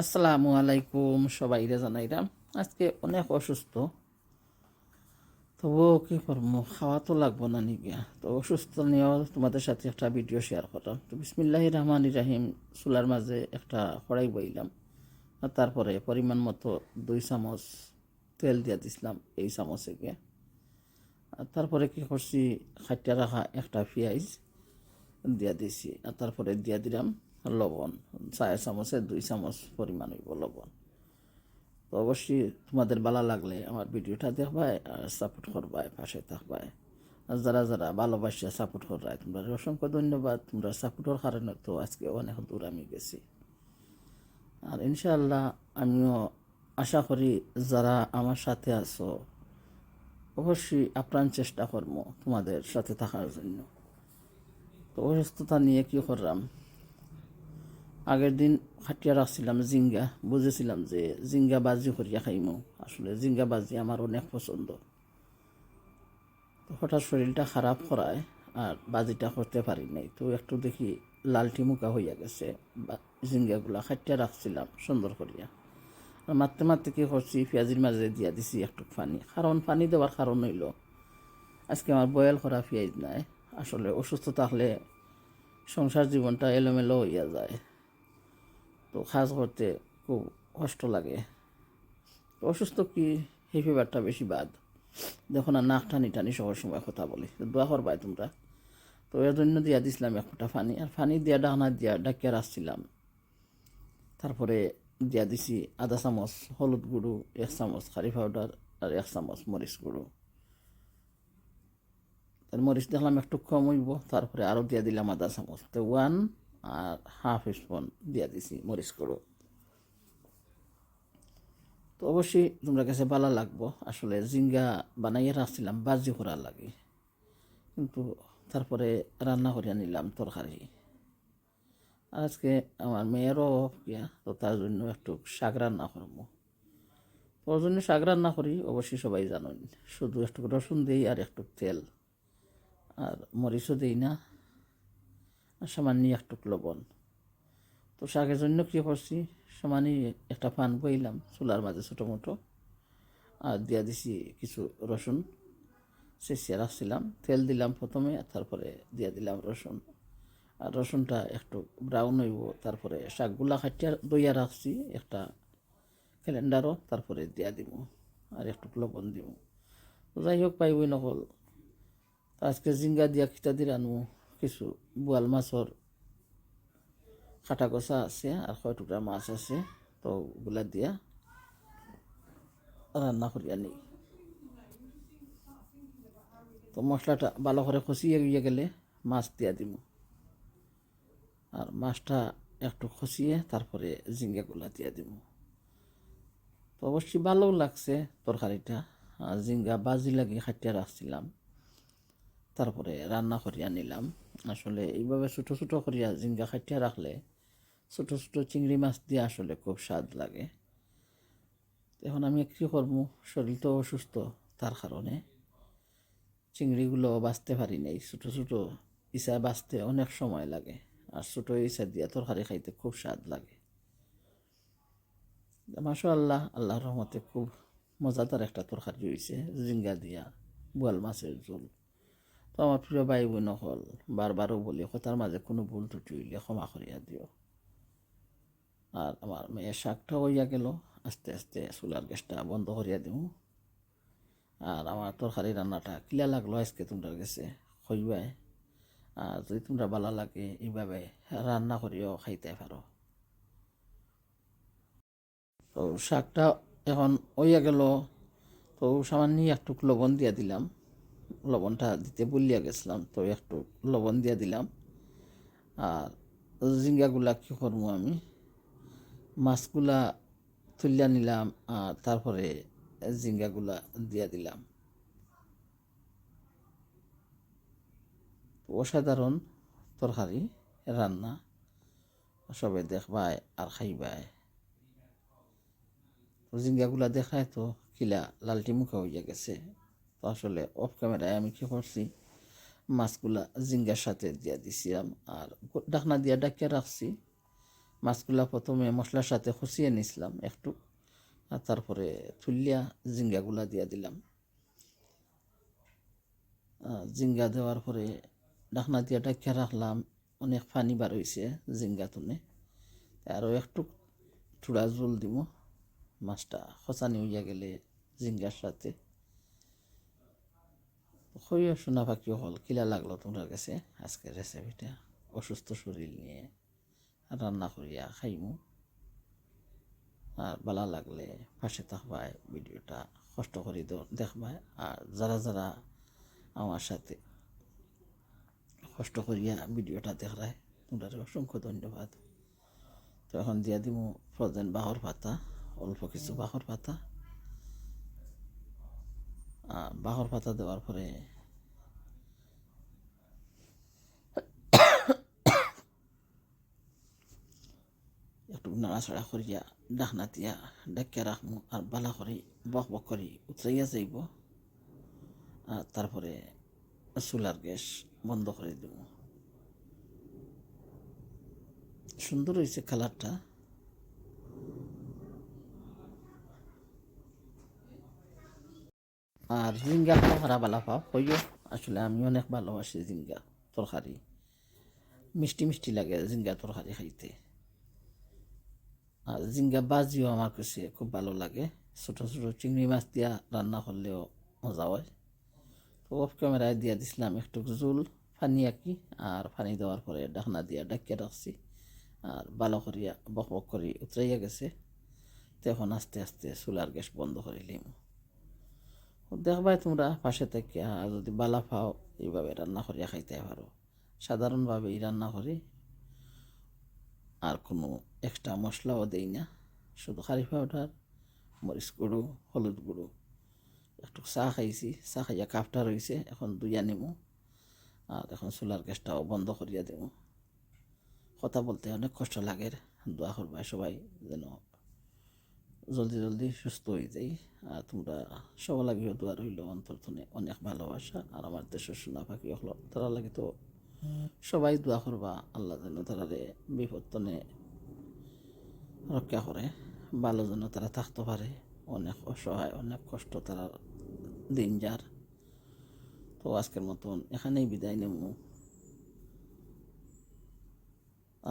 আসসালামু আলাইকুম সবাইরে জানাইরাম আজকে অনেক অসুস্থ। তবুও কি করব? খাওয়া তো লাগবো না নিগিয়া তো অসুস্থ নিয়েও তোমাদের সাথে একটা ভিডিও শেয়ার করলাম। তো বিসমিল্লাহ রহমান রাহিম, চুলার মাঝে একটা কড়াই বইলাম। আর তারপরে পরিমাণ মতো দুই চামচ তেল দিয়া দিছিলাম এই চামচে গিয়ে আর তারপরে কি করছি? খাটিয়া রাখা একটা পেঁয়াজ দিয়া দিছি। আর তারপরে দিয়া দিলাম লবণ চার চামচে দুই চামচ পরিমাণ হইব লবণ। তো অবশ্যই তোমাদের ভালো লাগলে আমার ভিডিওটা দেখবাই আর সাপোর্ট করবাই পাশে থাকবাই আর যারা যারা ভালোবাসে সাপোর্ট করবাই তোমরা অসংখ্য ধন্যবাদ। তোমরা সাপোর্টের কারণে তো আজকে অনেক দূর আমি গেছি। আর ইনশাআল্লাহ আমিও আশা করি যারা আমার সাথে আছো, অবশ্যই আপ্রাণ চেষ্টা করব তোমাদের সাথে থাকার জন্য। তো অসুস্থতা নিয়ে কী করলাম? আগের দিন খাটিয়া রাখছিলাম, জিঙ্গা। বুঝেছিলাম যে জিঙ্গা বাজি করিয়া খাইমো। আসলে জিঙ্গা বাজি আমার অনেক পছন্দ। তো হঠাৎ শরীরটা খারাপ করায় আর বাজিটা করতে পারি নাই। তো একটু দেখি লালটি মুখা হইয়া গেছে। জিঙ্গাগুলা খাটিয়া রাখছিলাম সুন্দর করিয়া। আর মারতে মারতে কী করছি, পেঁয়াজির মাঝে দিয়া দিছি একটু পানি। কারণ পানি দেওয়ার কারণ হইল, আজকে আমার বয়েল করা পেঁয়াজ নাই। আসলে অসুস্থ থাকলে সংসার জীবনটা এলোমেলো হইয়া যায়। তো কাজ করতে খুব কষ্ট লাগে। অসুস্থ কি, সেই ফিভারটা বেশি বাদ। দেখো না, নাক টানি টানি সবার সময় কথা বলি। দোয়া করবাই তোমরা। তো এর জন্য দিয়া দিছিলাম একটা পানি। আর ফানি দিয়া ডাকনা দিয়া ডাকিয়া রাখছিলাম। তারপরে দিয়া দিছি আধা চামচ, হলুদ গুঁড়ো, এক চামচ খারি পাউডার আর এক চামচ মরিচ গুঁড়ো। তার মরিচ দেখলাম একটু কম হইব, তারপরে আরও দিয়া দিলাম আধা চামচ। তো ওয়ান আর হাফ স্পুন দিয়া দিছি, মরিচ গুঁড়ো। তো অবশ্যই তোমরা কাছে ভালো লাগবো। আসলে জিঙ্গা বানাইয়া রাখছিলাম, বাজি করার লাগে। কিন্তু তারপরে রান্না করিয়া নিলাম তরকারি। আর আজকে আমার মেয়েরও ইয়া তো তার জন্য একটু শাক রান্না করব। ওর জন্য শাক রান্না করি, অবশ্যই সবাই জানেন শুধু একটু রসুন দিই আর একটু তেল। আর মরিচও দিই না। সামান্য একটু লবণ তো শাকের জন্য কী করছি? সামান্য একটা পান বইলাম, চুলার মাঝে ছোটো মোটো। আর দিয়া দিছি কিছু রসুন। চেঁচিয়ে রাখছিলাম তেল দিলাম প্রথমে, তারপরে দিয়া দিলাম রসুন। আর রসুনটা একটু ব্রাউন হইব, তারপরে শাকগুলা খাটিয়া দইয়া রাখছি, একটা ক্যালেন্ডারও তারপরে দিয়া দিব আর একটু লবণ দিব যাই হোক পাইবই নকল আজকে জিঙ্গা দিয়া খিতা দিয়ে আনব কিছু বোয়াল মাছর কাটা কষা আছে আর কয় টুকরা মাছ আছে, তো ওগুলা দিয়া রান্না করি আনি। তো মশলাটা ভালো করে খসিয়ে গিয়ে গেলে মাছ দিয়া দিব আর মাছটা একটু খসিয়ে তারপরে জিঙ্গাগুলা দিয়া দিব তো অবশ্যই ভালো লাগছে তরকারিটা জিঙ্গা বাজি লাগি খাটিয়া রাখছিলাম তারপরে রান্না করিয়া নিলাম। আসলে এইভাবে ছোটো ছোটো করিয়া জিঙ্গা খাটিয়া রাখলে ছোটো ছোটো চিংড়ি মাছ দিয়ে আসলে খুব স্বাদ লাগে। এখন আমি কী করব? শরীর তো অসুস্থ, তার কারণে চিংড়িগুলো বাঁচতে পারি নাই। ছোটো ছোটো ইসা বাঁচতে অনেক সময় লাগে আর ছোটো ইসা দিয়া তরকারি খাইতে খুব স্বাদ লাগে। মাসা আল্লাহ আল্লাহর রহমতে খুব মজাদার একটা তরকারি হয়েছে জিঙ্গা দিয়া বোয়াল মাছের ঝোল। তো আমার প্রিয় ভাই বোন হল বারবারও বলি কথার মাঝে কোনো ভুল ত্রুটি হইলে ক্ষমা করিয়া দিও। আর আমার মেয়ের শাকটা হইয়া গেল, আস্তে আস্তে চুলার গ্যাসটা বন্ধ করিয়া দিও। আর আমার তরকারি রান্নাটা কিলা লাগল আজকে তোমরা গেছে খইবাই আর যদি তোমরা ভালো লাগে, এইভাবে রান্না করিও, খাইতে পারো। তো শাকটা এখন হইয়া গেল, তো সামান্য একটু লবণ দিয়া দিলাম। লবণটা দিতে বলিয়া গেছিলাম, তো একটু লবণ দিয়া দিলাম। আর জিঙ্গাগুলা কী করব আমি? মাছগুলা তুলিয়া নিলাম আর তারপরে জিঙ্গাগুলা দিয়া দিলাম। অসাধারণ তরকারি, রান্না। সবাই দেখবাই আর খাইবাই জিঙ্গাগুলা দেখায় তো কিলা লালটি মুখে হইয়া গেছে। তো আসলে অফ ক্যামেরায় আমি কী করছি? মাছগুলা জিঙ্গার সাথে দিয়া দিছিলাম আর ডাকনা দিয়া ডাকিয়া রাখছি। মাছগুলা প্রথমে মশলার সাথে খুশিয়ে নিছিলাম একটু, আর তারপরে তুলিয়া জিঙ্গাগুলা দিয়া দিলাম। জিঙ্গা দেওয়ার পরে ডাকনা দিয়া ডাকিয়া রাখলাম, অনেক পানি বার হয়েছে জিঙ্গা তুনে আরও একটু চূড়া জল দিব মাছটা খসানি হইয়া গেলে জিঙ্গার সাথে। হইয়া শোনা পাখি হল, কিলা লাগল তোমার কাছে? আজকে রেসিপিটা অসুস্থ শরীর নিয়ে রান্না করিয়া খাইমু। আর ভালো লাগলে পাশে থাকবায় ভিডিওটা কষ্ট করি দেখবায় আর যারা যারা আমার সাথে কষ্ট করিয়া ভিডিওটা দেখায় তোমরা অসংখ্য ধন্যবাদ। তো এখন দিয়া দিব ফ্রোজেন বাহর পাতা, অল্প কিছু বাহর পাতা। বাহর পাতা দেওয়ার পরে একটু নাড়াচাড়া করিয়া ডাকনা দিয়া ডাকিয়া রাখমু আর বালা করে বক বক করি উতরাইয়া যাইব। আর তারপরে চুলার গ্যাস বন্ধ করে দেব। সুন্দর হয়েছে কালারটা। আর জিঙ্গা খাওয়া বালা পাও, কইও, আসলে আমি অনেক ভালোবাসি জিঙ্গা তরকারি। মিষ্টি মিষ্টি লাগে জিঙ্গা তরকারি খাইতে। আর জিঙ্গা বাজিও আমার কাছে খুব ভালো লাগে। ছোটো ছোটো চিংড়ি মাছ দিয়া রান্না করলেও মজা হয়। তো অফ ক্যামেরায় দিয়া দিছিলাম একটু জোল ফানি আঁকি, আর ফানি দেওয়ার পরে ডাকনা দিয়া ডাকিয়ে রাখছি। আর ভালো করিয়া বক বক করি উতরাইয়া গেছে। তখন আস্তে আস্তে চুলার গ্যাস বন্ধ করিলিম দেখবাই তোমরা পাশে থেকে যদি বালা পাও, এইভাবে রান্না করিয়া খাইতে পারো। সাধারণভাবে এই রান্না করি, আর কোনো এক্সট্রা মশলাও দেই না। শুধু খারি পাউডার মরিচ গুঁড়ো, হলুদ গুঁড়ো। একটু চা খাইছি, চা খাইয়া কাপটা রয়েছে এখন দুইয়া নিমু, আর এখন চুলার গ্যাসটাও বন্ধ করিয়া দেবো কথা বলতে অনেক কষ্ট লাগে, দোয়া করবাই সবাই যেন জলদি জলদি সুস্থ হয়ে যাই। আর তোমরা সব লাগিও দোয়া রইল অন্তর্থনে অনেক ভালোবাসা, আর আমার দেশের সোনা পাখি হলো তারা লাগে তো সবাই দোয়া করবা, আল্লাহ যেন তারারে বিপত্তনে রক্ষা করে, ভালো যেন তারা থাকতে পারে। অনেক অসহায়, অনেক কষ্ট তারা দিন যার। তো আজকের মতন এখানেই বিদায় নেব।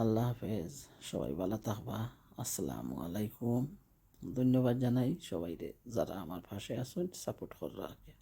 আল্লাহ হাফেজ, সবাই ভালো থাকবা। আসসালামু আলাইকুম। ধন্যবাদ জানাই সবাইরে যারা আমার পাশে আছেন সাপোর্ট করার রাখে